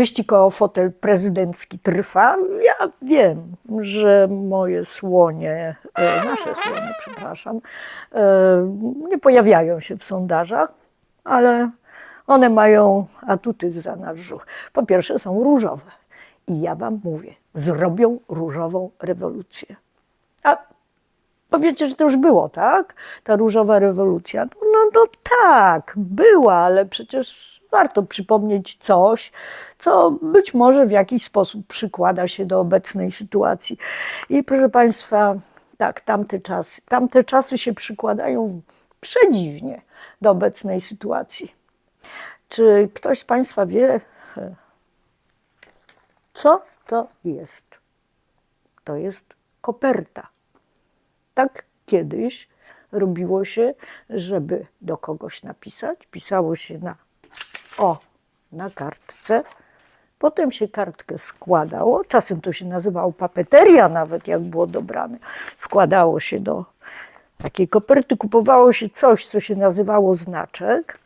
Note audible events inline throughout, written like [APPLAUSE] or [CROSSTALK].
wyścig o fotel prezydencki trwa. Ja wiem, że moje słonie, e, nasze słonie, przepraszam, e, nie pojawiają się w sondażach, ale one mają atuty w zanadrzu. Po pierwsze są różowe i ja wam mówię, zrobią różową rewolucję. Powiecie, że to już było, tak? Ta różowa rewolucja. No, no, no tak, była, ale przecież warto przypomnieć coś, co być może w jakiś sposób przykłada się do obecnej sytuacji. I proszę Państwa, tak, tamte czasy, tamte czasy się przykładają przedziwnie do obecnej sytuacji. Czy ktoś z Państwa wie, e, co to jest? To jest koperta. Tak kiedyś robiło się, żeby do kogoś napisać. Pisało się na o, na kartce. Potem się kartkę składało, czasem to się nazywało papeteria nawet, jak było dobrane. Wkładało się do takiej koperty, kupowało się coś, co się nazywało znaczek,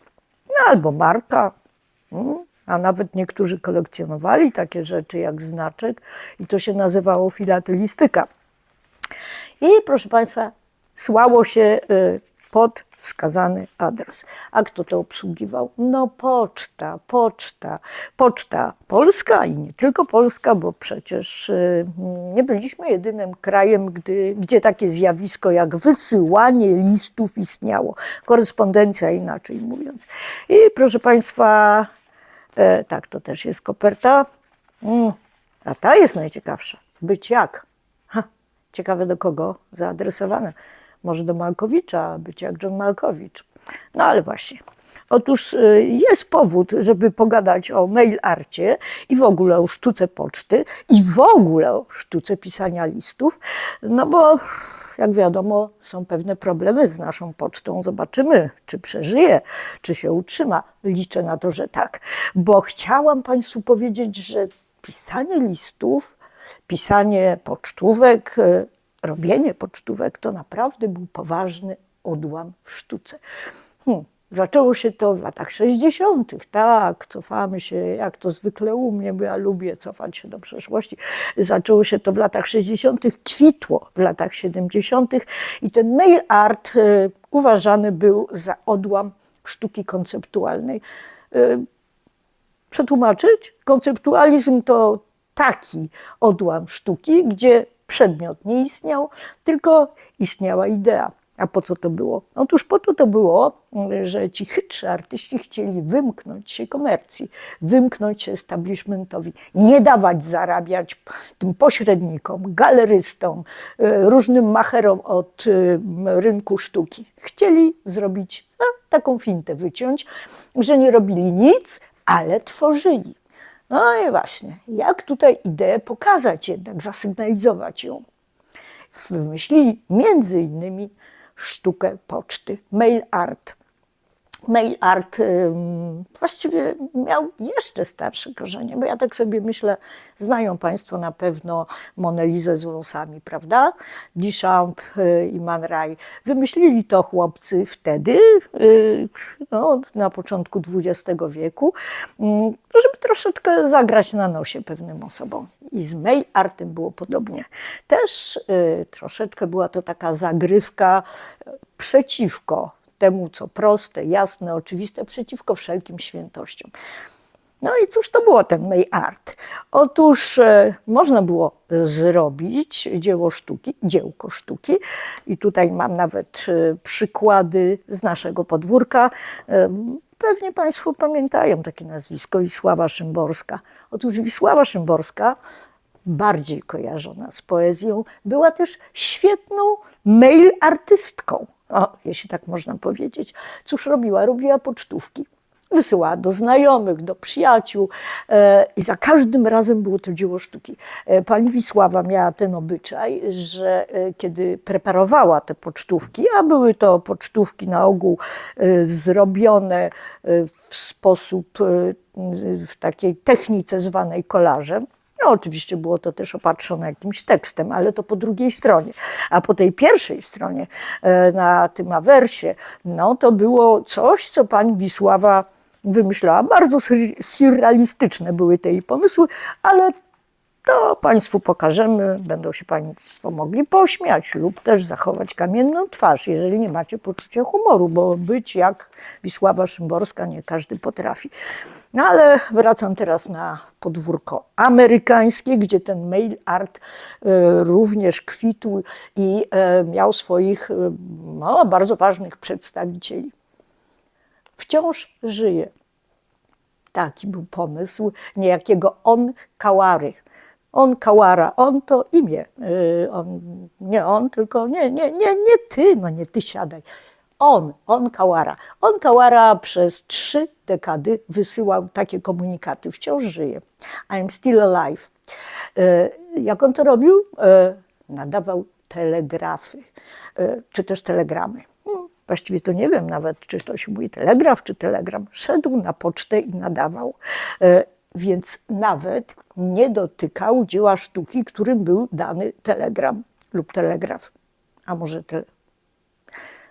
no, albo marka, mm, a nawet niektórzy kolekcjonowali takie rzeczy jak znaczek i to się nazywało filatelistyka. I proszę Państwa, słało się y, pod wskazany adres. A kto to obsługiwał? No poczta, poczta. Poczta polska i nie tylko polska, bo przecież y, nie byliśmy jedynym krajem, gdy, gdzie takie zjawisko jak wysyłanie listów istniało. Korespondencja inaczej mówiąc. I proszę Państwa, e, tak, to też jest koperta. Mm, a ta jest najciekawsza. Być jak. Ciekawe do kogo zaadresowane może do Malkowicza, być jak John Malkowicz. No ale właśnie. Otóż y, jest powód, żeby pogadać o mail arcie i w ogóle o sztuce poczty i w ogóle o sztuce pisania listów, no bo jak wiadomo, są pewne problemy z naszą pocztą. Zobaczymy, czy przeżyje, czy się utrzyma. Liczę na to, że tak, bo chciałam Państwu powiedzieć, że pisanie listów, pisanie pocztówek y, robienie pocztówek to naprawdę był poważny odłam w sztuce. Hmm. Zaczęło się to w latach 60., tak, cofamy się, jak to zwykle u mnie, bo ja lubię cofać się do przeszłości. Zaczęło się to w latach 60., kwitło w latach 70. i ten mail art y, uważany był za odłam sztuki konceptualnej. Y, przetłumaczyć? Konceptualizm to taki odłam sztuki, gdzie przedmiot nie istniał, tylko istniała idea. A po co to było? Otóż po to to było, że ci chytrzy artyści chcieli wymknąć się komercji, wymknąć się establishmentowi, nie dawać zarabiać tym pośrednikom, galerystom, e, różnym macherom od e, rynku sztuki. Chcieli zrobić no, taką fintę, wyciąć, że nie robili nic, ale tworzyli. No i właśnie, jak tutaj ideę pokazać jednak, zasygnalizować ją? Wymyślili między innymi sztukę poczty, mail art. Mail art właściwie miał jeszcze starsze korzenie, bo ja tak sobie myślę, znają Państwo na pewno Monelizę z włosami, prawda? Duchamp y, i Man Ray. Wymyślili to chłopcy wtedy, y, no, na początku XX wieku, żeby troszeczkę zagrać na nosie pewnym osobom. I z mail artem było podobnie. Też y, troszeczkę była to taka zagrywka przeciwko temu, co proste, jasne, oczywiste, przeciwko wszelkim świętościom. No i cóż to było ten May Art? Otóż e, można było zrobić dzieło sztuki, dziełko sztuki i tutaj mam nawet e, przykłady z naszego podwórka. E, pewnie Państwo pamiętają takie nazwisko Wisława Szymborska. Otóż Wisława Szymborska bardziej kojarzona z poezją, była też świetną mail artystką o, jeśli tak można powiedzieć. Cóż robiła? Robiła pocztówki. Wysyłała do znajomych, do przyjaciół e, i za każdym razem było to dzieło sztuki. E, pani Wisława miała ten obyczaj, że e, kiedy preparowała te pocztówki, a były to pocztówki na ogół zrobione w sposób, w takiej technice zwanej kolażem, no, oczywiście było to też opatrzone jakimś tekstem, ale to po drugiej stronie. A po tej pierwszej stronie, e, na tym awersie, no to było coś, co pani Wisława wymyślała. Bardzo sur- surrealistyczne były te jej pomysły, ale to Państwu pokażemy, będą się Państwo mogli pośmiać lub też zachować kamienną twarz, jeżeli nie macie poczucia humoru, bo być jak Wisława Szymborska nie każdy potrafi. No ale wracam teraz na podwórko amerykańskie, gdzie ten mail art e, również kwitł i e, miał swoich e, no, bardzo ważnych przedstawicieli. Wciąż żyje. Taki był pomysł niejakiego On Kałary. On Kałara, on to imię. Yy, On, nie on, tylko nie, nie, nie, nie ty, no nie ty siadaj. On, on Kałara. On Kałara przez trzy dekady wysyłał takie komunikaty. Wciąż żyje. I'm still alive. Yy, Jak on to robił? Yy, Nadawał telegrafy, czy też telegramy. Hmm, Właściwie to nie wiem nawet, czy to się mówi telegraf, czy telegram. Szedł na pocztę i nadawał. Więc nawet nie dotykał dzieła sztuki, którym był dany telegram lub telegraf. A może te...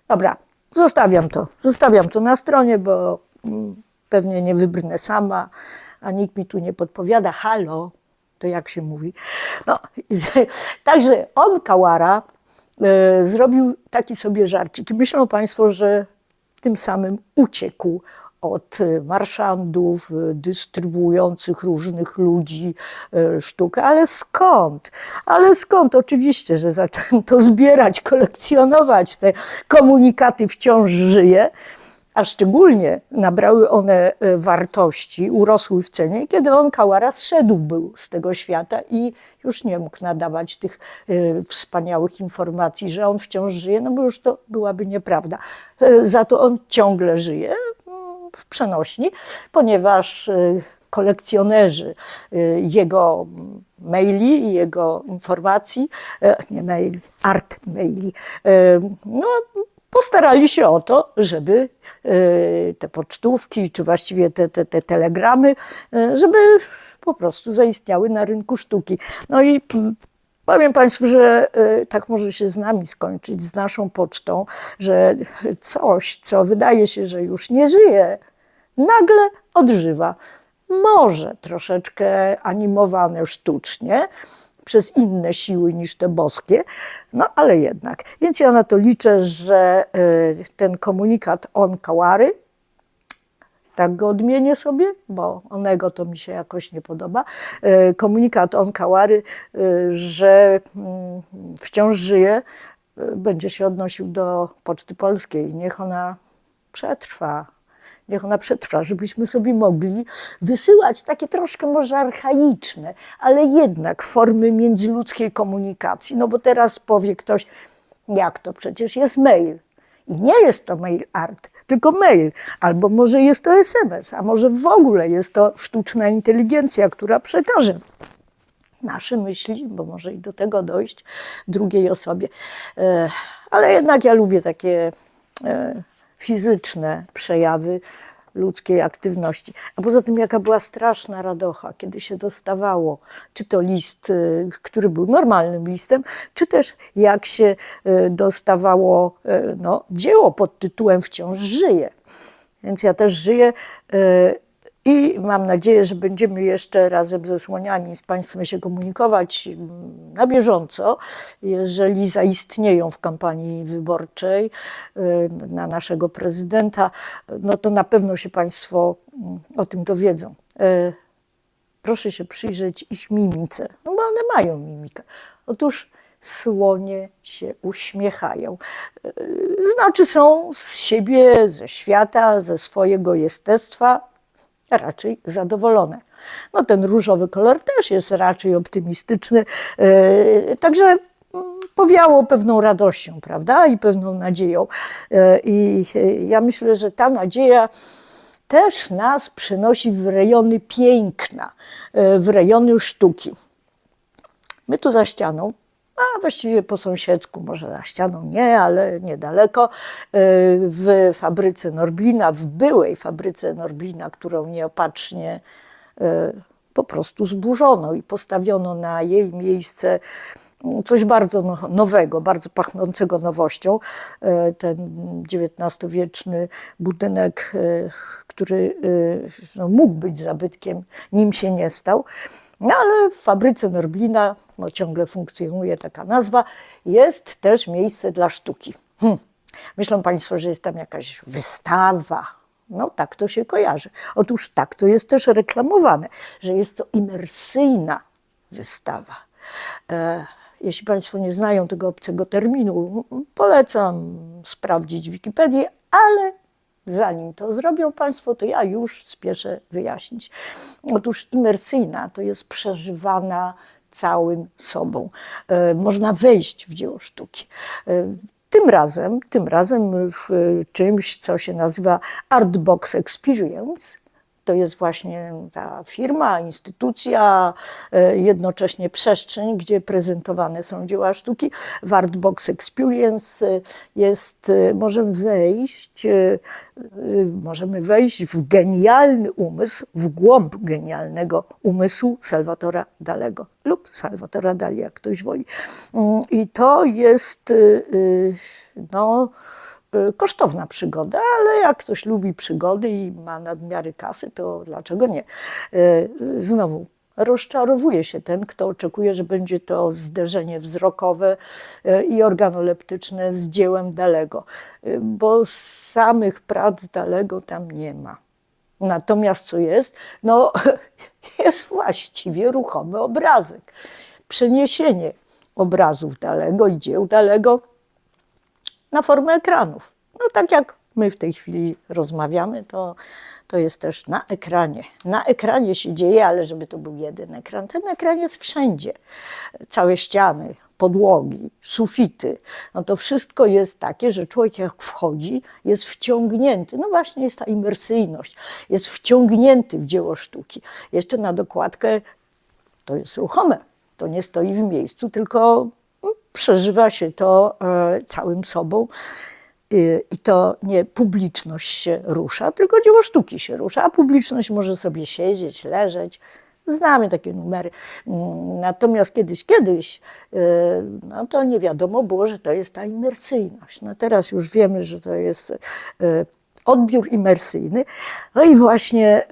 Dobra, zostawiam to. Zostawiam to na stronie, bo mm, pewnie nie wybrnę sama, a nikt mi tu nie podpowiada. Halo, to jak się mówi. No, [LAUGHS] także on, Kałara, e, zrobił taki sobie żarcik. Myślą Państwo, że tym samym uciekł od marszandów e, dystrybuujących różnych ludzi e, sztukę. Ale skąd? Ale skąd? Oczywiście, że zaczęto zbierać, kolekcjonować te komunikaty wciąż żyje a szczególnie nabrały one e, wartości, urosły w cenie, kiedy on Kałara zszedł był z tego świata i już nie mógł nadawać tych wspaniałych informacji, że on wciąż żyje, no bo już to byłaby nieprawda. Za to on ciągle żyje w przenośni, ponieważ e, kolekcjonerzy e, jego maili i jego informacji, e, nie maili, art maili, e, no, postarali się o to, żeby e, te pocztówki, czy właściwie te, te, te telegramy, żeby po prostu zaistniały na rynku sztuki. No i powiem Państwu, że e, tak może się z nami skończyć, z naszą pocztą, że coś, co wydaje się, że już nie żyje, nagle odżywa. Może troszeczkę animowane sztucznie, przez inne siły niż te boskie, no ale jednak. Więc ja na to liczę, że y, ten komunikat on Kałary, tak go odmienię sobie, bo onego to mi się jakoś nie podoba, y, komunikat on Kałary, y, że mm, wciąż żyje, y, będzie się odnosił do Poczty Polskiej. Niech ona przetrwa. Niech ona przetrwa, żebyśmy sobie mogli wysyłać takie troszkę może archaiczne, ale jednak formy międzyludzkiej komunikacji. No bo teraz powie ktoś, jak to przecież jest mail. I nie jest to mail art, tylko mail. Albo może jest to SMS, a może w ogóle jest to sztuczna inteligencja, która przekaże nasze myśli, bo może i do tego dojść drugiej osobie. E, Ale jednak ja lubię takie e, fizyczne przejawy ludzkiej aktywności. A poza tym, jaka była straszna radocha, kiedy się dostawało, czy to list, y, który był normalnym listem, czy też jak się y, dostawało y, no, dzieło pod tytułem Wciąż żyje. Więc ja też żyję i mam nadzieję, że będziemy jeszcze razem ze Słoniami z Państwem się komunikować mm, na bieżąco, jeżeli zaistnieją w kampanii wyborczej y, na naszego prezydenta, no to na pewno się Państwo mm, o tym dowiedzą. Y, Proszę się przyjrzeć ich mimice, no bo one mają mimikę. Otóż słonie się uśmiechają. Y, Znaczy są z siebie, ze świata, ze swojego jestestwa raczej zadowolone. No ten różowy kolor też jest raczej optymistyczny, yy, także mm, powiało pewną radością, prawda, i pewną nadzieją. Yy, I yy, ja myślę, że ta nadzieja też nas przenosi w rejony piękna, w rejony sztuki. My tu za ścianą, a właściwie po sąsiedzku, może za ścianą nie, ale niedaleko, y, w fabryce Norblina, w byłej fabryce Norblina, którą nieopatrznie y, po prostu zburzono i postawiono na jej miejsce coś bardzo no- nowego, bardzo pachnącego nowością. E, Ten XIX-wieczny budynek, który no, mógł być zabytkiem, nim się nie stał. No ale w fabryce Norblina, no, ciągle funkcjonuje taka nazwa, jest też miejsce dla sztuki. Hm. Myślą Państwo, że jest tam jakaś wystawa. No tak to się kojarzy. Otóż tak to jest też reklamowane, że jest to imersyjna wystawa. E, jeśli Państwo nie znają tego obcego terminu, polecam sprawdzić w Wikipedii, ale zanim to zrobią Państwo, to ja już spieszę wyjaśnić. Otóż imersyjna to jest przeżywana całym sobą. E, Można wejść w dzieło sztuki. E, Tym razem, tym razem w czymś, co się nazywa Artbox Experience, to jest właśnie ta firma, instytucja, e, jednocześnie przestrzeń, gdzie prezentowane są dzieła sztuki. W Artbox Experience jest, e, możemy wejść, e, możemy wejść w genialny umysł, w głąb genialnego umysłu Salvatora Dalego lub Salvatora Dali, jak ktoś woli. Mm, I to jest no, kosztowna przygoda, ale jak ktoś lubi przygody i ma nadmiary kasy, to dlaczego nie? Y, Znowu, rozczarowuje się ten, kto oczekuje, że będzie to zderzenie wzrokowe y, i organoleptyczne z dziełem Dalego, y, bo samych prac Dalego tam nie ma. Natomiast co jest? No, [LAUGHS] jest właściwie ruchomy obrazek. Przeniesienie obrazów Dalego i dzieł Dalego na formę ekranów. No tak jak my w tej chwili rozmawiamy, to, to jest też na ekranie. Na ekranie się dzieje, ale żeby to był jeden ekran. Ten ekran jest wszędzie. Całe ściany, podłogi, sufity. No to wszystko jest takie, że człowiek jak wchodzi, jest wciągnięty. No właśnie jest ta imersyjność. Jest wciągnięty w dzieło sztuki. Jeszcze na dokładkę to jest ruchome. To nie stoi w miejscu, tylko przeżywa się to e, całym sobą. I to nie publiczność się rusza, tylko dzieło sztuki się rusza, a publiczność może sobie siedzieć, leżeć. Znamy takie numery. Mm, Natomiast kiedyś, kiedyś, y, no to nie wiadomo było, że to jest ta imersyjność. No teraz już wiemy, że to jest y, odbiór imersyjny. No i właśnie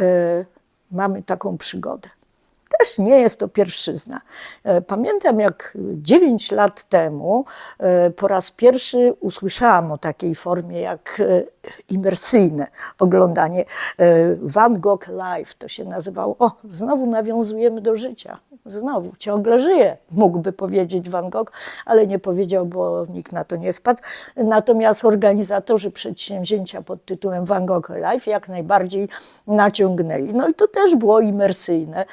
mamy taką przygodę. Też nie jest to pierwszyzna. E, Pamiętam, jak 9 lat temu e, po raz pierwszy usłyszałam o takiej formie jak e, imersyjne oglądanie. Van Gogh Live to się nazywało. O, znowu nawiązujemy do życia. Znowu, ciągle żyje, mógłby powiedzieć Van Gogh, ale nie powiedział, bo nikt na to nie wpadł. Natomiast organizatorzy przedsięwzięcia pod tytułem Van Gogh Live jak najbardziej naciągnęli. No i to też było imersyjne.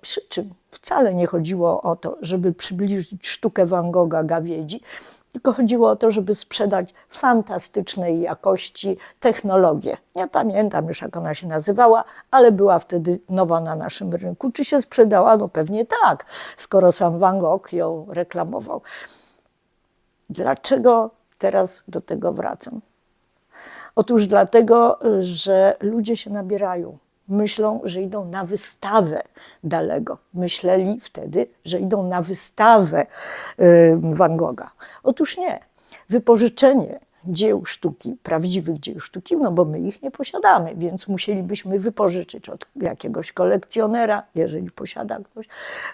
Przy czym wcale nie chodziło o to, żeby przybliżyć sztukę Van Gogha gawiedzi, tylko chodziło o to, żeby sprzedać fantastycznej jakości technologię. Nie pamiętam już, jak ona się nazywała, ale była wtedy nowa na naszym rynku. Czy się sprzedała? No pewnie tak, skoro sam Van Gogh ją reklamował. Dlaczego teraz do tego wracam? Otóż dlatego, że ludzie się nabierają. Myślą, że idą na wystawę Dalego. Myśleli wtedy, że idą na wystawę Van Gogha. Otóż nie. Wypożyczenie dzieł sztuki, prawdziwych dzieł sztuki, no bo my ich nie posiadamy, więc musielibyśmy wypożyczyć od jakiegoś kolekcjonera, jeżeli posiada ktoś,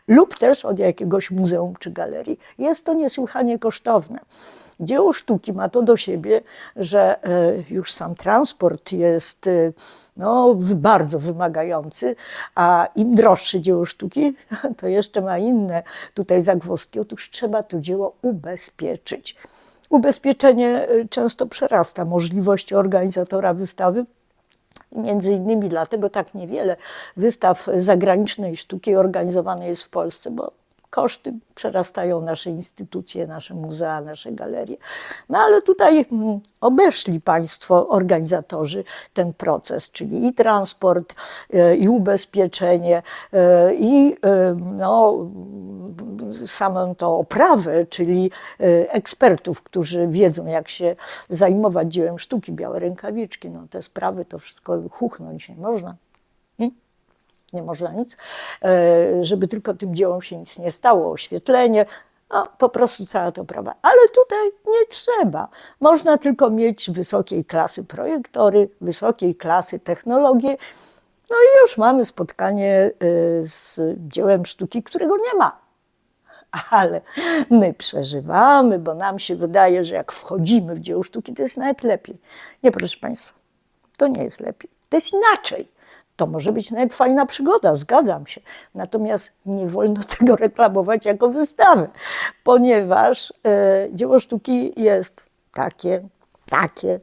lub też od jakiegoś muzeum czy galerii. Jest to niesłychanie kosztowne. Dzieło sztuki ma to do siebie, że e, już sam transport jest e, no, bardzo wymagający, a im droższe dzieło sztuki, [LAUGHS] to jeszcze ma inne tutaj zagwozdki. Otóż trzeba to dzieło ubezpieczyć. Ubezpieczenie y, często przerasta możliwości organizatora wystawy. Między innymi dlatego tak niewiele wystaw zagranicznej sztuki organizowane jest w Polsce, bo koszty przerastają nasze instytucje, nasze muzea, nasze galerie. No ale tutaj mm, obeszli Państwo, organizatorzy, ten proces, czyli i transport, y, i ubezpieczenie, y, i no, samą tą oprawę, czyli y, ekspertów, którzy wiedzą, jak się zajmować dziełem sztuki, białe rękawiczki, no te sprawy, to wszystko chuchnąć nie można. Hmm? Nie można nic, E, żeby tylko tym dziełom się nic nie stało, oświetlenie, No, po prostu cała to prawa. Ale tutaj nie trzeba. Można tylko mieć wysokiej klasy projektory, wysokiej klasy technologie. No i już mamy spotkanie y, z dziełem sztuki, którego nie ma. Ale my przeżywamy, bo nam się wydaje, że jak wchodzimy w dzieło sztuki, to jest nawet lepiej. Nie, proszę Państwa, to nie jest lepiej. To jest inaczej. To może być nawet fajna przygoda, zgadzam się. Natomiast nie wolno [LAUGHS] tego reklamować jako wystawę, ponieważ e, dzieło sztuki jest takie, takie,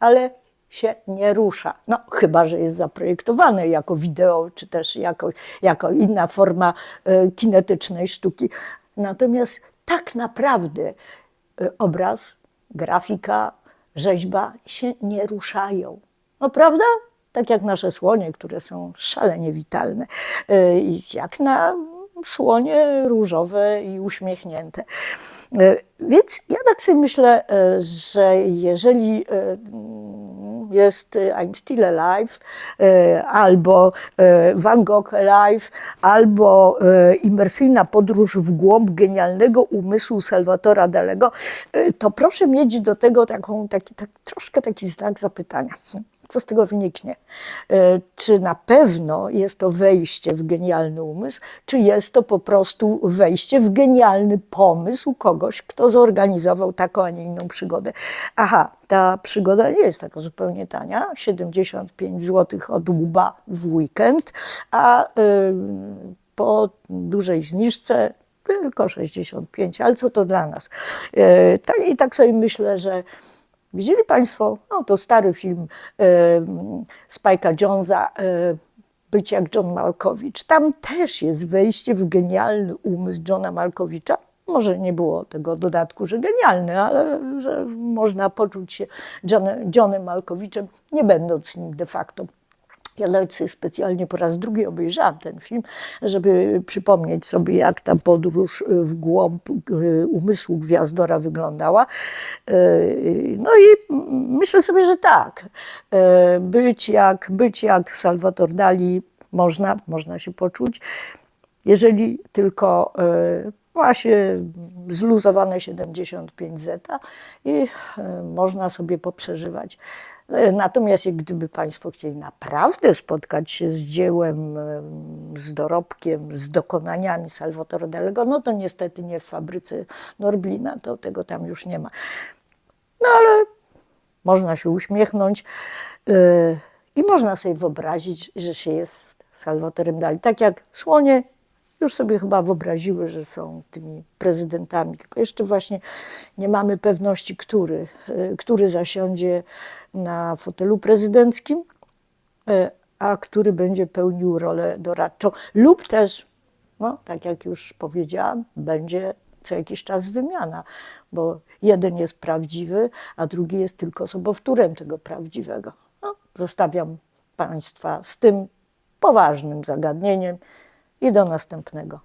ale się nie rusza. No, chyba, że jest zaprojektowane jako wideo, czy też jako, jako inna forma e, kinetycznej sztuki. Natomiast tak naprawdę e, obraz, grafika, rzeźba się nie ruszają. No prawda? Tak jak nasze słonie, które są szalenie witalne. I Jak na słonie różowe i uśmiechnięte. E, Więc ja tak sobie myślę, że jeżeli jest e, I'm Still Alive, e, albo e, Van Gogh Alive, albo imersyjna podróż w głąb genialnego umysłu Salvatora Dalego, to proszę mieć do tego taką, taki, tak, troszkę taki znak zapytania. Co z tego wyniknie? E, Czy na pewno jest to wejście w genialny umysł, czy jest to po prostu wejście w genialny pomysł kogoś, kto zorganizował taką, a nie inną przygodę? Aha, ta przygoda nie jest taka zupełnie tania, 75 zł od łba w weekend, a y, po dużej zniżce tylko 65, ale co to dla nas? E, tak- I tak sobie myślę, że Widzieli Państwo, no to stary film e, Spike'a Jonesa, e, Być jak John Malkowicz. Tam też jest wejście w genialny umysł Johna Malkowicza. Może nie było tego dodatku, że genialny, ale że można poczuć się John, Johnem Malkowiczem, nie będąc nim de facto. Sobie specjalnie po raz drugi obejrzałam ten film, żeby przypomnieć sobie, jak ta podróż y, w głąb y, umysłu Gwiazdora wyglądała. Y, No i myślę sobie, że tak. Być jak, być jak Salvador Dali można, można się poczuć, jeżeli tylko się zluzowane 75 zeta i y, można sobie poprzeżywać. Y, Natomiast gdyby Państwo chcieli naprawdę spotkać się z dziełem, z dorobkiem, z dokonaniami Salvatore Dalego, no to niestety nie w fabryce Norblina, to tego tam już nie ma. No ale można się uśmiechnąć yy, i można sobie wyobrazić, że się jest Salwatorem Dali. Tak jak słonie już sobie chyba wyobraziły, że są tymi prezydentami, tylko jeszcze właśnie nie mamy pewności, który, yy, który zasiądzie na fotelu prezydenckim, yy, a który będzie pełnił rolę doradczą, lub też no, tak jak już powiedziałam, będzie co jakiś czas wymiana, bo jeden jest prawdziwy, a drugi jest tylko sobowtórem tego prawdziwego. No, zostawiam Państwa z tym poważnym zagadnieniem i do następnego.